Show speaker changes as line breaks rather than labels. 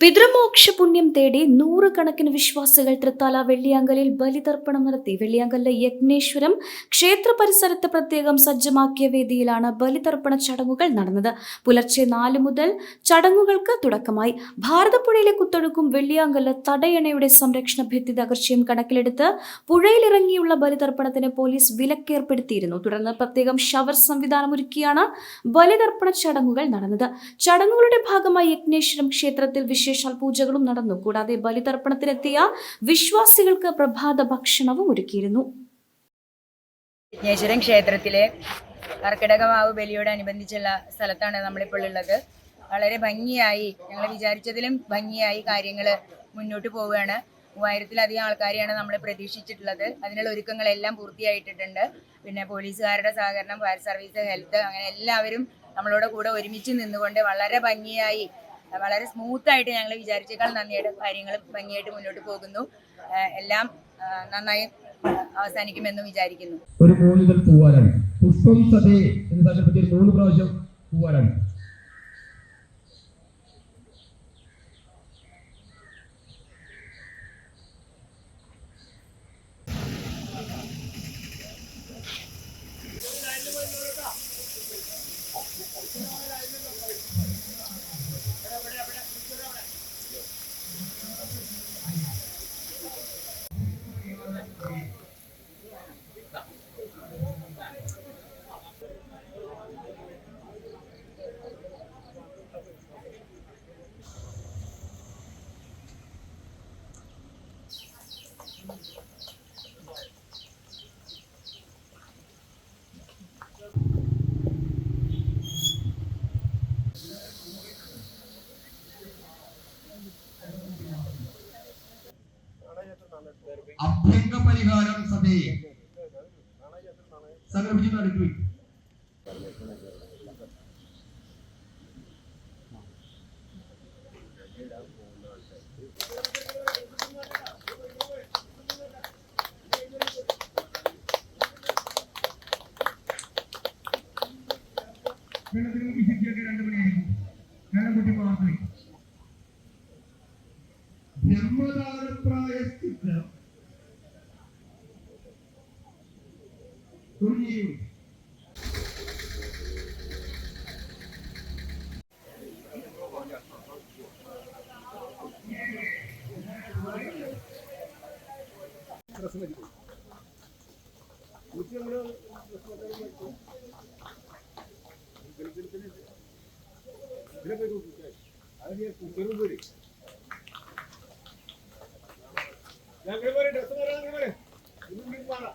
പിതൃമോക്ഷ പുണ്യം തേടി നൂറുകണക്കിന് വിശ്വാസികൾ തൃത്താല വെള്ളിയാങ്കലിൽ ബലിതർപ്പണം നടത്തി. വെള്ളിയാങ്കലിലെ യജ്ഞേശ്വരം ക്ഷേത്ര പരിസരത്ത് പ്രത്യേകം സജ്ജമാക്കിയ വേദിയിലാണ് ബലിതർപ്പണ ചടങ്ങുകൾ നടന്നത്. പുലർച്ചെ നാല് മുതൽ ചടങ്ങുകൾക്ക് തുടക്കമായി. ഭാരതപ്പുഴയിലെ കുത്തൊഴുക്കും വെള്ളിയാങ്കൽ തടയണയുടെ സംരക്ഷണ ഭിത്തി തകർച്ചയും കണക്കിലെടുത്ത് പുഴയിലിറങ്ങിയുള്ള ബലിതർപ്പണത്തിന് പോലീസ് വിലക്കേർപ്പെടുത്തിയിരുന്നു. തുടർന്ന് പ്രത്യേകം ഷവർ സംവിധാനം ഒരുക്കിയാണ് ബലിതർപ്പണ ചടങ്ങുകൾ നടന്നത്. ചടങ്ങുകളുടെ ഭാഗമായി യജ്ഞേശ്വരം ക്ഷേത്രത്തിൽ വിശേഷാൽ പൂജകളും നടന്നു. കൂടാതെ ബലിതർപ്പണത്തിനെത്തിയ വിശ്വാസികൾക്ക് പ്രഭാത ഭക്ഷണവും ഒരുക്കിയിരുന്നു.
വിഘ്നേശ്വരൻ ക്ഷേത്രത്തിലെ കർക്കിടകമാവ് ബലിയോടനുബന്ധിച്ചുള്ള സ്ഥലത്താണ് നമ്മളിപ്പോൾ ഉള്ളത്. വളരെ ഭംഗിയായി ഞങ്ങൾ വിചാരിച്ചതിലും ഭംഗിയായി കാര്യങ്ങൾ മുന്നോട്ട് പോവുകയാണ്. മൂവായിരത്തിലധികം ആൾക്കാരെയാണ് നമ്മൾ പ്രതീക്ഷിച്ചിട്ടുള്ളത്. അതിനുള്ള ഒരുക്കങ്ങളെല്ലാം പൂർത്തിയായിട്ടിട്ടുണ്ട്. പിന്നെ പോലീസുകാരുടെ സഹകരണം ഫയർ സർവീസ് ഹെൽത്ത് അങ്ങനെ എല്ലാവരും നമ്മളോട് കൂടെ ഒരുമിച്ച് നിന്നുകൊണ്ട് വളരെ ഭംഗിയായി വളരെ സ്മൂത്ത് ആയിട്ട് ഞങ്ങൾ വിചാരിച്ചേക്കാൾ നന്ദിയായിട്ട് കാര്യങ്ങൾ ഭംഗിയായിട്ട് മുന്നോട്ട് പോകുന്നു. എല്ലാം നന്നായി അവസാനിക്കുമെന്ന് വിചാരിക്കുന്നു.
ഒരു മൂന്ന് മുതൽ പൂവാലാണ്. പുഷ്പം സതേ എന്ന് ഒരു മൂന്ന് പ്രാവശ്യം പൂവാലാണ്. പരിഹാരം സതേ സങ്കല്പിച്ച് അടുക്കി തുടങ്ങിയും
ഞങ്ങൾ പറയും ഡ്രസ് മാറാൻ നിങ്ങൾ മാറാം